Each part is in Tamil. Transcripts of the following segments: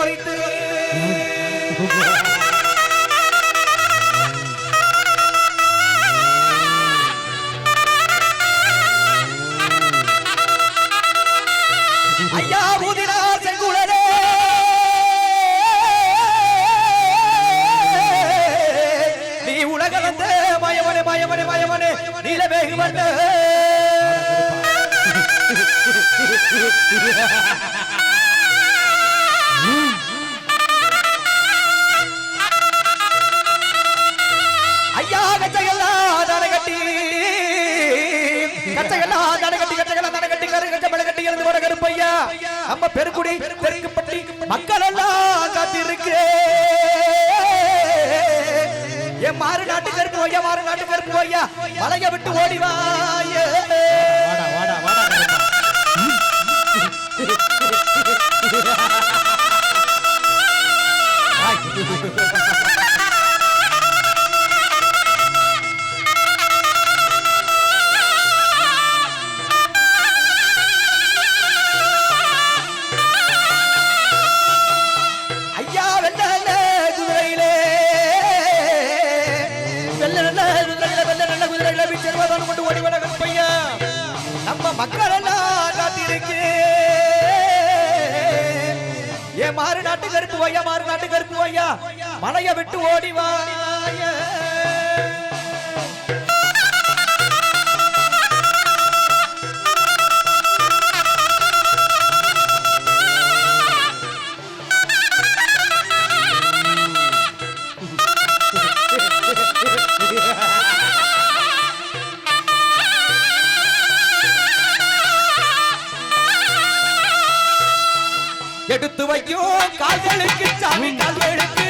வரவழைத்து வரவழைத்து ஐயா ஊதினா செங்குழலே நீ உலக வந்த மயமனே மயமனே மயமனே நீலவேகு வந்த. ஐயா நம்ம பெருக்குடி பெருக்குப்பட்டி மக்கள் எல்லாம் காத்திருக்கு என் மாறு நாட்டு கருப்பு ஐயா மாறு நாட்டு கருப்பு ஐயா மலைய விட்டு ஓடிவாயே. மக்கள் எல்லாம் காத்திருக்கு ஏ மாறு நாட்டு கருப்பு வையா மாறு நாட்டு கருப்பு வையா மலைய விட்டு ஓடி எடுத்து வைக்கும். கால்களுக்கு சாமி கால்களுக்கு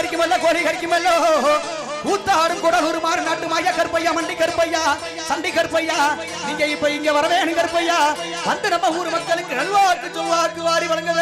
எரிக்குமல்ல கோழி கடிக்குமல்லோ. கூத்தாடும் குடலூர் மாறு நாட்டு மைய கற்பையா மண்டி கருப்பையா சண்டி கருப்பையா. நீங்க இப்ப இங்க வரவேணும் கற்பையா வந்து நம்ம ஊர் மக்களுக்கு நல்வாக்கு சொல்வாக்கு வாரி வழங்க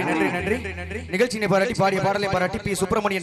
நன்றி நன்றி நன்றி நிகழ்ச்சியினை பாராட்டி பாடிய பாடலை பாராட்டி பி. சுப்பிரமணியன்